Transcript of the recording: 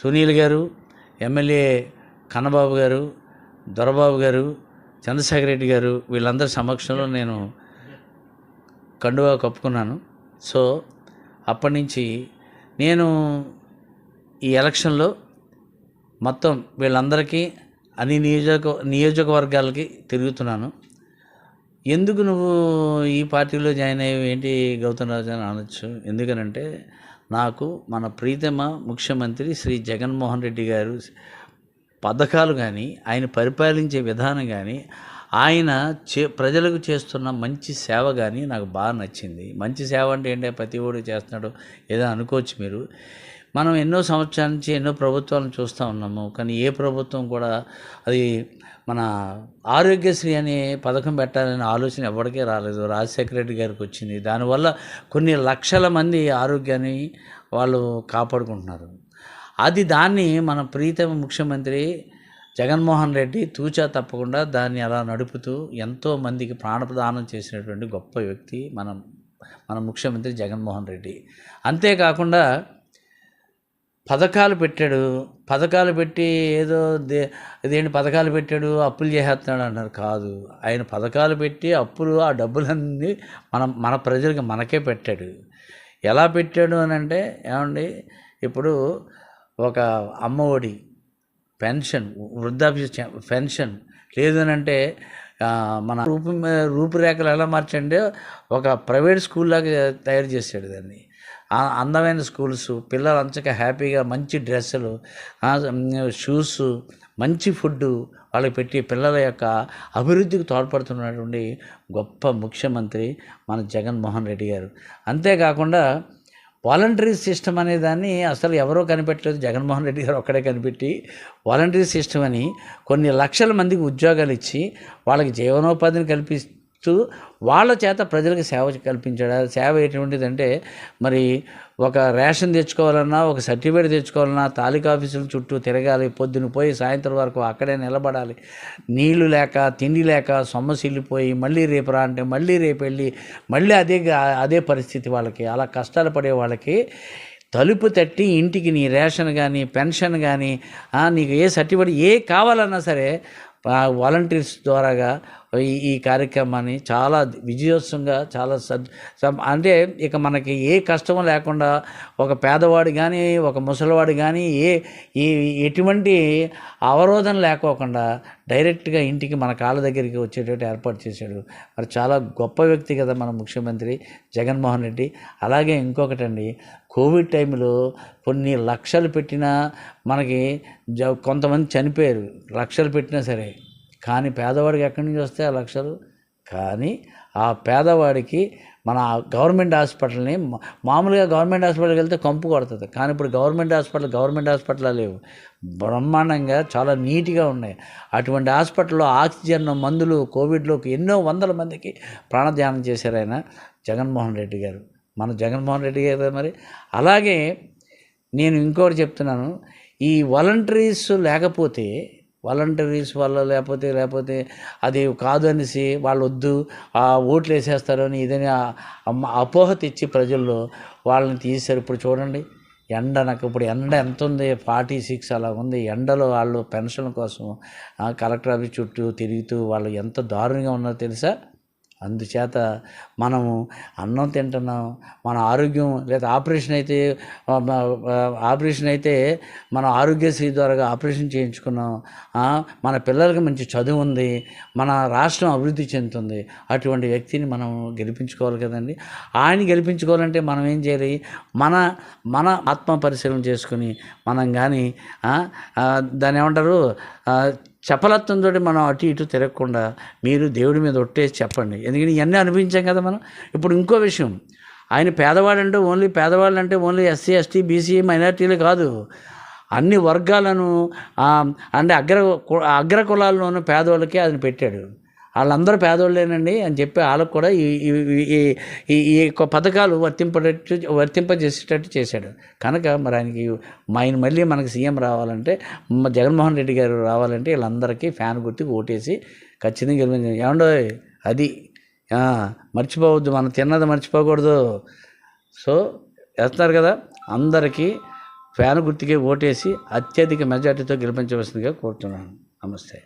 సునీల్ గారు ఎమ్మెల్యే కన్నబాబు గారు దొరబాబు గారు చంద్రశేఖర్ రెడ్డి గారు వీళ్ళందరి సమక్షంలో నేను కండువా కప్పుకున్నాను. సో అప్పటి నుంచి నేను ఈ ఎలక్షన్లో మొత్తం వీళ్ళందరికీ అన్ని నియోజక నియోజకవర్గాలకి తిరుగుతున్నాను. ఎందుకు నువ్వు ఈ పార్టీలో జాయిన్ అయ్యావు? ఏంటి గౌతమ్ రాజు అని అనొచ్చు. ఎందుకనంటే నాకు మన ప్రీతమ ముఖ్యమంత్రి శ్రీ జగన్మోహన్ రెడ్డి గారు పథకాలు కానీ ఆయన పరిపాలించే విధానం కానీ ఆయన చే ప్రజలకు చేస్తున్న మంచి సేవ కానీ నాకు బాగా నచ్చింది. మంచి సేవ అంటే ఏంటంటే ప్రతి ఒడు చేస్తున్నాడు. ఏదో అనుకోవచ్చు మీరు. మనం ఎన్నో సంవత్సరాల నుంచి ఎన్నో ప్రభుత్వాలను చూస్తూ ఉన్నాము. కానీ ఏ ప్రభుత్వం కూడా అది మన ఆరోగ్యశ్రీ అనే పథకం పెట్టాలనే ఆలోచన ఎవరికీ రాలేదు. రాజశేఖర రెడ్డి గారికి వచ్చింది. దానివల్ల కొన్ని లక్షల మంది ఆరోగ్యాన్ని వాళ్ళు కాపాడుకుంటున్నారు. అది దాన్ని మన ప్రీతమ ముఖ్యమంత్రి జగన్మోహన్ రెడ్డి తూచా తప్పకుండా దాన్ని అలా నడుపుతూ ఎంతో మందికి ప్రాణప్రదానం చేసినటువంటి గొప్ప వ్యక్తి మన మన ముఖ్యమంత్రి జగన్మోహన్ రెడ్డి. అంతేకాకుండా పథకాలు పెట్టాడు. పథకాలు పెట్టి ఏదో దే ఇదేంటి పథకాలు పెట్టాడు అప్పులు చేసేస్తున్నాడు అన్నారు కాదు. ఆయన పథకాలు పెట్టి అప్పులు ఆ డబ్బులన్నీ మనం మన ప్రజలకు మనకే పెట్టాడు. ఎలా పెట్టాడు అని అంటే ఏమండి ఇప్పుడు ఒక అమ్మఒడి పెన్షన్ వృద్ధాప్య పెన్షన్ లేదనంటే మన రూపు రూపురేఖలు ఎలా మార్చండి ఒక ప్రైవేట్ స్కూల్ లాగా తయారు చేశాడు దాన్ని. అందమైన స్కూల్స్ పిల్లలు అంచక హ్యాపీగా మంచి డ్రెస్సులు షూస్ మంచి ఫుడ్ వాళ్ళకి పెట్టి పిల్లల యొక్క అభివృద్ధికి తోడ్పడుతున్నటువంటి గొప్ప ముఖ్యమంత్రి మన జగన్మోహన్ రెడ్డి గారు. అంతేకాకుండా వాలంటరీ సిస్టమ్ అనే దాన్ని అసలు ఎవరో కనిపెట్టలేదు. జగన్మోహన్ రెడ్డి గారు ఒక్కడే కనిపెట్టి వాలంటరీ సిస్టమ్ అని కొన్ని లక్షల మందికి ఉద్యోగాలు ఇచ్చి వాళ్ళకి జీవనోపాధిని కల్పి వాళ్ళ చేత ప్రజలకు సేవ కల్పించాడు సేవ ఎటువంటిదంటే మరి ఒక రేషన్ తెచ్చుకోవాలన్నా ఒక సర్టిఫికేట్ తెచ్చుకోవాలన్నా తాలూకా ఆఫీసుల చుట్టూ తిరగాలి పొద్దున పోయి సాయంత్రం వరకు అక్కడే నిలబడాలి. నీళ్ళు లేక తిండి లేక సొమ్మసిల్లిపోయి మళ్ళీ రేపు రా అంటే మళ్ళీ రేపు వెళ్ళి మళ్ళీ అదే అదే పరిస్థితి వాళ్ళకి అలా కష్టాలు పడే వాళ్ళకి తలుపు తట్టి ఇంటికి నీ రేషన్ కానీ పెన్షన్ కానీ నీకు ఏ సర్టిఫికేట్ ఏ కావాలన్నా సరే వాలంటీర్స్ ద్వారాగా ఈ ఈ కార్యక్రమాన్ని చాలా విజయోత్సవంగా చాలా సద్ అంటే ఇక మనకి ఏ కష్టం లేకుండా ఒక పేదవాడు కానీ ఒక ముసలివాడు కానీ ఏ ఈ ఎటువంటి అవరోధం లేకోకుండా డైరెక్ట్గా ఇంటికి మన కాళ్ళ దగ్గరికి వచ్చేటట్టు ఏర్పాటు చేశాడు. మరి చాలా గొప్ప వ్యక్తి కదా మన ముఖ్యమంత్రి జగన్మోహన్ రెడ్డి. అలాగే ఇంకొకటండి కోవిడ్ టైంలో కొన్ని లక్షలు పెట్టినా మనకి జ కొంతమంది చనిపోయారు. లక్షలు పెట్టినా సరే. కానీ పేదవాడికి ఎక్కడి నుంచి వస్తాయి ఆ లక్షలు? కానీ ఆ పేదవాడికి మన గవర్నమెంట్ హాస్పిటల్ని మామూలుగా గవర్నమెంట్ హాస్పిటల్కి వెళ్తే కంపు కొడుతుంది. కానీ ఇప్పుడు గవర్నమెంట్ హాస్పిటల్ గవర్నమెంట్ హాస్పిటల్ లేవు. బ్రహ్మాండంగా చాలా నీట్గా ఉన్నాయి. అటువంటి హాస్పిటల్లో ఆక్సిజన్ మందులు కోవిడ్లోకి ఎన్నో వందల మందికి ప్రాణధ్యానం చేశారు ఆయన జగన్మోహన్ రెడ్డి గారు. మన జగన్మోహన్ రెడ్డి గారు మరి? అలాగే నేను ఇంకోటి చెప్తున్నాను. ఈ వాలంటీర్స్ లేకపోతే వాలంటీర్స్ వల్ల లేకపోతే లేకపోతే అది కాదు అనేసి వాళ్ళు వద్దు ఆ ఓట్లు వేసేస్తారు అని ఇదని అపోహ తెచ్చి ప్రజల్లో వాళ్ళని తీశారు ఇప్పుడు చూడండి ఎండ నాకు ఇప్పుడు ఎండ ఎంత ఉంది? ఫార్టీ సిక్స్ అలా ఉంది. ఎండలో వాళ్ళు పెన్షన్ కోసం కలెక్టర్ ఆఫీస్ చుట్టూ తిరుగుతూ వాళ్ళు ఎంత దారుణంగా ఉన్నారో తెలుసా? అందుచేత మనము అన్నం తింటున్నాం మన ఆరోగ్యం లేదా ఆపరేషన్ అయితే ఆపరేషన్ అయితే మన ఆరోగ్యశ్రీ ద్వారా ఆపరేషన్ చేయించుకున్నాం. మన పిల్లలకి మంచి చదువు ఉంది మన రాష్ట్రం అభివృద్ధి చెందుతుంది. అటువంటి వ్యక్తిని మనం గెలిపించుకోవాలి కదండి. ఆయన గెలిపించుకోవాలంటే మనం ఏం చేయాలి? మన మన ఆత్మ పరిశీలన చేసుకుని మనం కానీ దాన్ని ఏమంటారు? చపలత్వంతో మనం అటు ఇటు తిరగకుండా మీరు దేవుడి మీద ఒట్టేసి చెప్పండి. ఎందుకంటే ఇవన్నీ అనిపించాం కదా మనం. ఇప్పుడు ఇంకో విషయం. ఆయన పేదవాడంటే ఓన్లీ పేదవాళ్ళు అంటే ఓన్లీ ఎస్సీ ఎస్టీ బీసీ మైనార్టీలు కాదు. అన్ని వర్గాలను అంటే అగ్ర కు- అగ్ర కులాల్లోనూ పేదవాళ్ళకే ఆయన పెట్టాడు. వాళ్ళందరూ పేదోళ్ళేనండి అని చెప్పి వాళ్ళకు కూడా ఈ ఈ- ఈ- ఈ- యొక్క పథకాలు వర్తింపటట్టు వర్తింపజేసేటట్టు చేశాడు. కనుక మరి ఆయనకి ఆయన మళ్ళీ మనకి సీఎం రావాలంటే జగన్మోహన్ రెడ్డి గారు రావాలంటే వీళ్ళందరికీ ఫ్యాన్ గుర్తుకు ఓటేసి ఖచ్చితంగా గెలిపించాలి ఏమండో అది మర్చిపోవద్దు మనం తిన్నది మర్చిపోకూడదు. సో వేస్తున్నారు కదా అందరికీ ఫ్యాన్ గుర్తుకే ఓటేసి అత్యధిక మెజార్టీతో గెలిపించవలసిందిగా కోరుతున్నాను. నమస్తే.